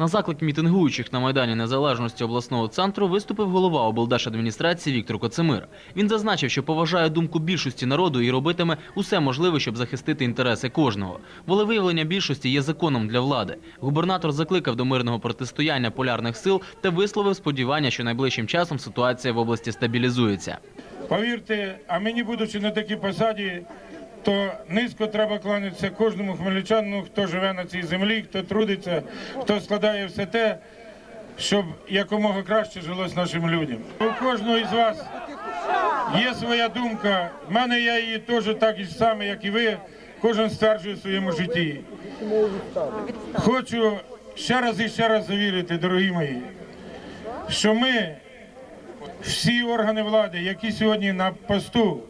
На заклик мітингуючих на Майдані Незалежності обласного центру виступив голова облдержадміністрації Віктор Коцемир. Він зазначив, що поважає думку більшості народу і робитиме усе можливе, щоб захистити інтереси кожного. Волевиявлення більшості є законом для влади. Губернатор закликав до мирного протистояння полярних сил та висловив сподівання, що найближчим часом ситуація в області стабілізується. Повірте, а мені, будучи на такій посаді, то низько треба кланятися кожному хмельничанину, хто живе на цій землі, хто трудиться, хто складає все те, щоб якомога краще жилось нашим людям. У кожного із вас є своя думка. В мене я її теж так і саме, як і ви. Кожен стверджує в своєму житті. Хочу ще раз і ще раз завірити, дорогі мої, що ми всі органи влади, які сьогодні на посту,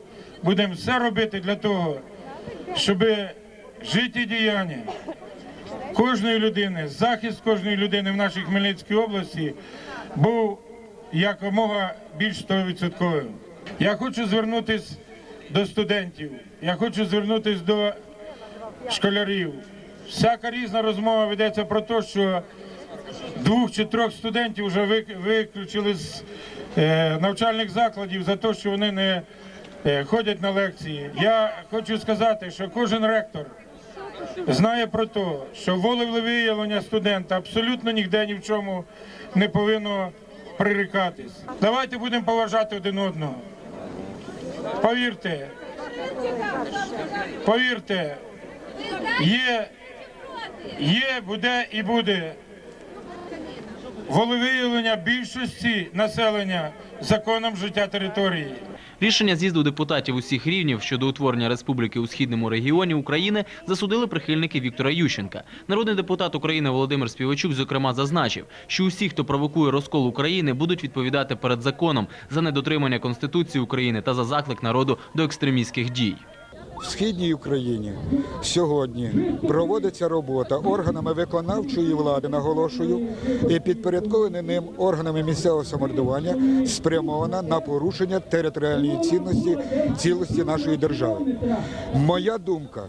будемо все робити для того, щоб життєдіяння кожної людини, захист кожної людини в нашій Хмельницькій області був якомога більш 100%. Я хочу звернутися до студентів, я хочу звернутися до школярів. Всяка різна розмова ведеться про те, що двох чи трьох студентів вже виключили з е, навчальних закладів за те, що вони не ходять на лекції. Я хочу сказати, що кожен ректор знає про те, що волевиявлення студента абсолютно ніде ні в чому не повинно прирікатись. Давайте будемо поважати один одного. Повірте, повірте, є, є, буде і буде волевиявлення більшості населення законом життя території. Рішення з'їзду депутатів усіх рівнів щодо утворення республіки у східному регіоні України засудили прихильники Віктора Ющенка. Народний депутат України Володимир Співачук, зокрема, зазначив, що усі, хто провокує розкол України, будуть відповідати перед законом за недотримання Конституції України та за заклик народу до екстремістських дій. В східній Україні сьогодні проводиться робота органами виконавчої влади, наголошую, і підпорядковані ним органами місцевого самоврядування спрямована на порушення територіальної цінності цілості нашої держави. Моя думка.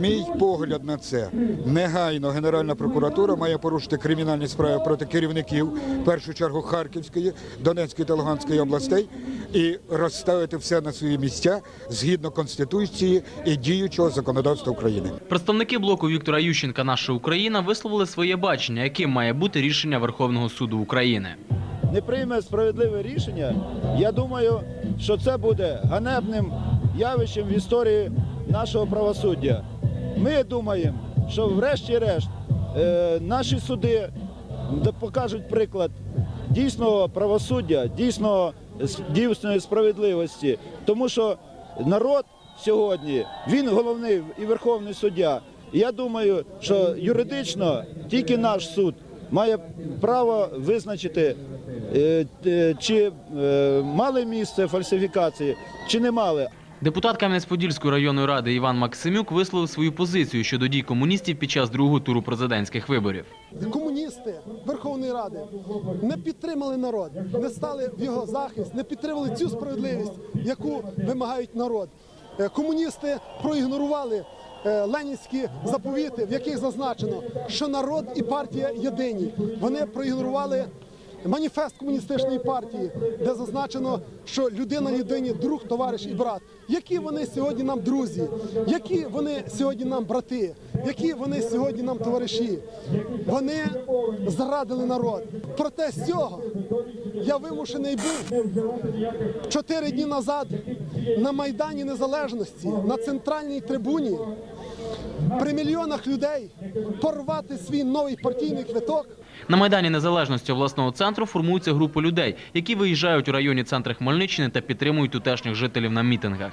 Мій погляд на це негайно Генеральна прокуратура має порушити кримінальні справи проти керівників, в першу чергу Харківської, Донецької та Луганської областей, і розставити все на свої місця згідно конституції і діючого законодавства України. Представники блоку Віктора Ющенка Наша Україна висловили своє бачення, яким має бути рішення Верховного суду України. не прийме справедливе рішення, я думаю, що це буде ганебним явищем в історії нашого правосуддя. Ми думаємо, що врешті-решт е, наші суди покажуть приклад дійсного правосуддя, дійсного дійсної справедливості, тому що народ сьогодні він головний і верховний суддя. Я думаю, що юридично тільки наш суд має право визначити, е, чи е, мали місце фальсифікації, чи не мали. Депутат Кам'янець-Подільської районної ради Іван Максимюк висловив свою позицію щодо дій комуністів під час другого туру президентських виборів. комуністи Верховної Ради не підтримали народ, не стали в його захист, не підтримали цю справедливість, яку вимагають народ. Е, Комуністи проігнорували е, ленінські заповіти, в яких зазначено, що народ і партія єдині. Вони проігнорували. Маніфест комуністичної партії, де зазначено, що людина єдині друг, товариш і брат. Які вони сьогодні нам друзі, які вони сьогодні нам брати, які вони сьогодні нам товариші. Вони зрадили народ. Проте з цього я вимушений був чотири дні назад на Майдані Незалежності на центральній трибуні при мільйонах людей порвати свій новий партійний квиток. На Майдані Незалежності обласного центру формується група людей, які виїжджають у районі центри Хмельниччини та підтримують тутешніх жителів на мітингах.